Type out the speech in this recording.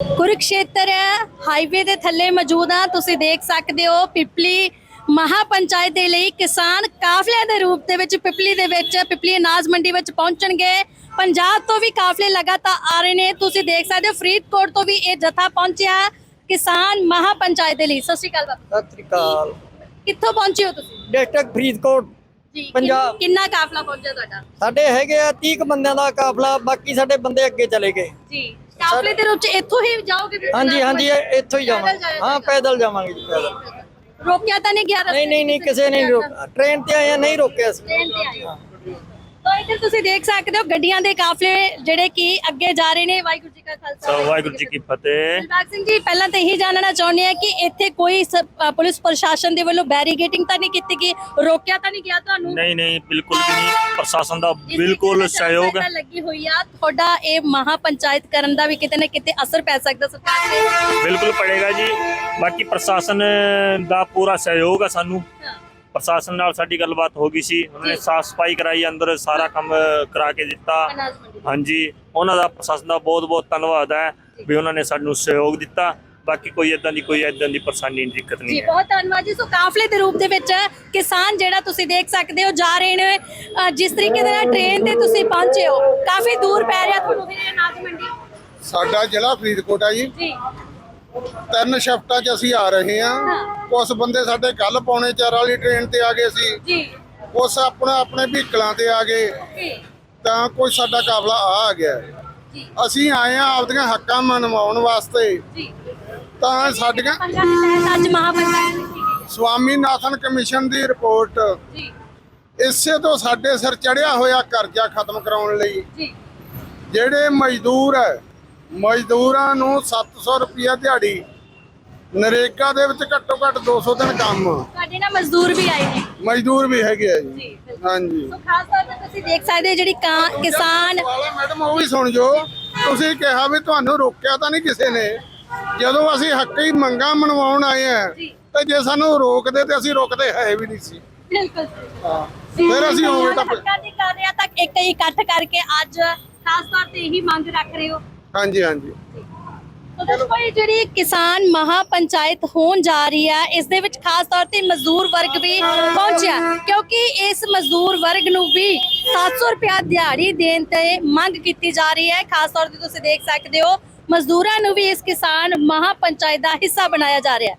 Kurukshetra highway ਦੇ ਥੱਲੇ ਮੌਜੂਦ ਆ ਤੁਸੀਂ ਦੇਖ ਸਕਦੇ ਹੋ ਪਿਪਲੀ ਮਹਾਪੰਚਾਇਤ ਦੇ ਲਈ ਕਿਸਾਨ ਕਾਫਲੇ ਦੇ ਰੂਪ ਦੇ ਵਿੱਚ ਪਿਪਲੀ ਦੇ ਵਿੱਚ ਪਿਪਲੀ ਅਨਾਜ ਮੰਡੀ ਵਿੱਚ ਪਹੁੰਚਣਗੇ। ਪੰਜਾਬ ਤੋਂ ਵੀ ਕਾਫਲੇ ਲਗਾਤਾਰ ਆ ਰਹੇ ਨੇ ਤੁਸੀਂ ਦੇਖ ਸਕਦੇ ਹੋ ਫਰੀਦਕੋਟ ਤੋਂ ਵੀ ਇਹ ਜਥਾ ਪਹੁੰਚਿਆ ਕਿਸਾਨ ਮਹਾਪੰਚਾਇਤ ਦੇ ਲਈ। ਸਤਿ ਸ਼੍ਰੀ ਅਕਾਲ ਬਾਬਾ। ਸਤਿ ਸ੍ਰੀ ਅਕਾਲ। ਕਿੱਥੋਂ ਪਹੁੰਚੇ ਹੋ ਤੁਸੀਂ? ਡਿਸਟ੍ਰਿਕਟ ਫਰੀਦਕੋਟ ਜੀ ਪੰਜਾਬ। ਕਿੰਨਾ ਕਾਫਲਾ ਪਹੁੰਚਿਆ ਤੁਹਾਡਾ? ਸਾਡੇ ਹੈਗੇ ਆ 30 ਕੁ ਬੰਦਿਆਂ ਦਾ ਕਾਫਲਾ ਬਾਕੀ ਸਾਡੇ ਬੰਦੇ ਅੱਗੇ ਚਲੇ ਗਏ। ਜੀ। ਕਾਫਲੇ ਦੇ ਰੂਪ ਚ ਇੱਥੋਂ ਹੀ ਜਾਓਗੇ ਫਿਰ ਹਾਂਜੀ ਹਾਂਜੀ ਇਹ ਇੱਥੋਂ ਹੀ ਜਾਵਾਂਗੇ ਹਾਂ। ਪੈਦਲ ਜਾਵਾਂਗੇ ਜੀ ਪੈਦਲ ਰੋਕਿਆ ਤਾਂ ਨਹੀਂ ਗਿਆ ਰਸਤੇ ਨਹੀਂ ਨਹੀਂ ਨਹੀਂ? ਕਿਸੇ ਨੇ ਰੋਕਿਆ ਟ੍ਰੇਨ ਤੇ ਆਏ ਆ, ਨਹੀਂ ਰੋਕਿਆ ਸੀ ਟ੍ਰੇਨ ਤੇ ਆਏ। ਤਾਂ ਇੱਧਰ ਤੁਸੀਂ ਦੇਖ ਸਕਦੇ ਹੋ ਗੱਡੀਆਂ ਦੇ ਕਾਫਲੇ ਜਿਹੜੇ ਕਿ ਅੱਗੇ ਜਾ ਰਹੇ ਨੇ ਵਾਹਿਗੁਰੂ ਜੀ ਕਾ ਖਾਲਸਾ। ਸੋ ਵਾਹਿਗੁਰੂ ਜੀ ਕੀ ਫਤਿਹ। ਦਿਲਬਾਗ ਸਿੰਘ ਜੀ ਪਹਿਲਾਂ ਤਾਂ ਇਹੀ ਜਾਣਨਾ ਚਾਹੁੰਦੇ ਆ ਕਿ ਇੱਥੇ ਕੋਈ ਸ- ਅ, ਪੁਲਿਸ ਪ੍ਰਸ਼ਾਸਨ ਦੇ ਵੱਲੋਂ ਬੈਰੀਗੇਟਿੰਗ ਤਾਂ ਨਹੀਂ ਕੀਤੀ ਗਈ ਰੋਕਿਆ ਤਾਂ ਨਹੀਂ ਗਿਆ ਤੁਹਾਨੂੰ? ਨਹੀਂ ਨਹੀਂ ਬਿਲਕੁਲ ਵੀ ਨਹੀਂ। ਪ੍ਰਸ਼ਾਸਨ ਦਾ ਤਰੀਕੇ ਬਿਲਕੁਲ ਨਾਲ ਸਹਿਯੋਗ ਜਨਸੰਖਿਆ ਲੱਗੀ ਹੋਈ ਆ। ਤੁਹਾਡਾ ਇਹ ਮਹਾ ਪੰਚਾਇਤ ਕਰਨ ਦਾ ਵੀ ਕਿਤੇ ਨਾ ਕਿਤੇ ਅਸਰ ਪੈ ਸਕਦਾ ਸਰਕਾਰ ਤੇ। ਬਿਲਕੁਲ ਪੜੇਗਾ ਜੀ। ਬਾਕੀ ਪ੍ਰਸ਼ਾਸਨ ਦਾ ਪੂਰਾ ਸਹਿਯੋਗ ਹੈ ਸਾਨੂੰ। ਹਾਂ। ਪ੍ਰਸ਼ਾਸਨ ਨਾਲ ਸਾਡੀ ਗੱਲਬਾਤ ਹੋ ਗਈ ਸੀ। ਉਹਨਾਂ ਨੇ ਜੀ। ਸਾਫ਼ ਸਫ਼ਾਈ ਕਰਾਈ ਅੰਦਰ ਸਾਰਾ ਕੰਮ ਕਰਾ ਕੇ ਦਿੱਤਾ। ਹਾਂਜੀ ਉਹਨਾਂ ਦਾ ਪ੍ਰਸ਼ਾਸਨ ਦਾ ਬਹੁਤ ਬਹੁਤ ਧੰਨਵਾਦ ਹੈ ਵੀ ਉਹਨਾਂ ਨੇ ਸਾਨੂੰ ਸਹਿਯੋਗ ਦਿੱਤਾ। ਬਾਕੀ ਕੋਈ ਇਦਾਂ ਦੀ ਕੋਈ ਇਦਾਂ ਦੀ ਪਰੇਸ਼ਾਨੀ ਦਿੱਕਤ ਜੀ ਨਹੀਂ ਹੈ। ਬਹੁਤ ਧੰਨਵਾਦ ਜੀ। ਸੋ ਕਾਫਲੇ ਦੇ ਰੂਪ ਦੇ ਵਿੱਚ ਕਿਸਾਨ ਜਿਹੜਾ ਤੁਸੀਂ ਦੇਖ ਸਕਦੇ ਹੋ ਜਾ ਰਹੇ ਨੇ ਅ, ਜਿਸ ਤਰੀਕੇ ਦੇ ਨਾਲ ਟ੍ਰੇਨ ਤੇ ਤੁਸੀਂ ਪਹੁੰਚੇ ਹੋ। ਕਾਫੀ ਦੂਰ ਪੈ ਰਿਹਾ ਤੁਹਾਨੂੰ ਫਿਰ ਅਨਾਜ ਮੰਡੀ। ਸਾਡਾ ਜ਼ਿਲ੍ਹਾ ਫਰੀਦਕੋਟ ਆ ਜੀ। ਜੀ। ਤਿੰਨ ਸ਼ਿਫਟਾਂ 'ਚ ਅਸੀਂ ਆ ਰਹੇ ਹਾਂ। ਕੁਝ ਬੰਦੇ ਸਾਡੇ ਕੱਲ ਪੌਣੇ ਚਾਰ ਵਾਲੀ ਟ੍ਰੇਨ ਤੇ ਆ ਗਏ ਸੀ। ਜੀ। ਕੁਝ ਆਪਣਾ ਆਪਣੇ ਵਹੀਕਲਾਂ ਤੇ ਆ ਗਏ। ਤਾਂ ਕੋਈ ਸਾਡਾ ਕਾਫਲਾ ਆ ਗਿਆ। ਅਸੀਂ ਆਏ ਆ ਆਪਦੀਆਂ ਹੱਕਾਂ ਮਨਵਾਉਣ ਵਾਸਤੇ। ਜੀ। ਤਾਂ ਸਾਡੀਆਂ ਅੱਜ ਮਹਾਪੰਚਾਇਤ ਕੀਤੀ ਗਈ ਸਵਾਮੀਨਾਥਨ ਕਮਿਸ਼ਨ ਦੀ ਰਿਪੋਰਟ। ਜੀ। ਇਸੇ ਤੋਂ ਸਾਡੇ ਸਿਰ ਚੜਿਆ ਹੋਇਆ ਕਰਜ਼ਾ ਖਤਮ ਕਰਾਉਣ ਲਈ। ਜੀ। ਜਿਹੜੇ ਮਜ਼ਦੂਰ ਹੈ ਮਜ਼ਦੂਰਾਂ ਨੂੰ 700 ਰੁਪਿਆ ਦਿਹਾੜੀ। ਨਰੇਗਾ ਦੇ ਵਿੱਚ ਘੱਟੋ ਘੱਟ 200 ਦਿਨ ਕੰਮ। ਤੁਹਾਡੇ ਨਾਲ ਮਜ਼ਦੂਰ ਵੀ ਆਏ ਨੇ। ਮਜ਼ਦੂਰ ਵੀ ਹੈਗੇ ਆ ਜੀ। ਜੀ ਬਿਲਕੁਲ। ਹਾਂਜੀ। ਸੋ ਖਾਸ ਤੌਰ ਤੇ ਤੁਸੀਂ ਦੇਖ ਸਕਦੇ ਹੋ ਜਿਹੜੀ ਕਾਂ- ਕਿਸਾਨ ਵਾਲਾ ਮੈਡਮ ਉਹ ਵੀ ਸੁਣ ਜੋ। ਤੁਸੀਂ ਕਿਹਾ ਵੀ ਤੁਹਾਨੂੰ ਰੋਕਿਆ ਤਾਂ ਨਹੀਂ ਕਿਸੇ ਨੇ। ਜਦੋਂ ਅਸੀਂ ਹੱਕੀ ਮੰਗਾਂ ਮਨਵਾਉਣ ਆਏ ਆ ਜੀ। ਤੇ ਜੇ ਸਾਨੂੰ ਰੋਕਦੇ ਤੇ ਅਸੀਂ ਰੁਕਦੇ ਹੈ ਵੀ ਨਹੀਂ ਸੀ। ਬਿਲਕੁਲ ਹਾਂ। ਫਿਰ ਅਸੀਂ ਹੋਵੇ ਤਾਂ ਹੱਕਾਂ ਦੀ ਕਰ ਰਿਹਾ ਤਾਂ ਇੱਕ ਇਕੱਠ ਕਰਕੇ ਅੱਜ ਖਾਸ ਤੌਰ ਤੇ ਇਹੀ ਮੰਗ ਰੱਖ ਰਹੇ ਹੋ। ਹਾਂਜੀ ਹਾਂਜੀ। ਤਾਂ ਦੋਸਤੋ ਜਿਹੜੀ ਕਿਸਾਨ ਮਹਾ ਪੰਚਾਇਤ ਹੋਣ ਜਾ ਰਹੀ ਹੈ, ਇਸ ਦੇ ਵਿੱਚ ਖਾਸ ਤੌਰ ਤੇ ਮਜ਼ਦੂਰ ਵਰਗ ਵੀ ਪਹੁੰਚਿਆ। ਕਿਉਂਕਿ ਇਸ ਮਜ਼ਦੂਰ ਵਰਗ ਨੂੰ ਵੀ 700 ਰੁਪਇਆ ਦਿਹਾੜੀ ਦੇਣ ਤੇ ਮੰਗ ਕੀਤੀ ਜਾ ਰਹੀ ਹੈ। ਖਾਸ ਤੌਰ ਤੇ ਤੁਸੀਂ ਦੇਖ ਸਕਦੇ ਹੋ, ਮਜ਼ਦੂਰਾਂ ਨੂੰ ਵੀ ਇਸ ਕਿਸਾਨ ਮਹਾ ਪੰਚਾਇਤ ਦਾ ਹਿੱਸਾ ਬਣਾਇਆ ਜਾ ਰਿਹਾ ਹੈ।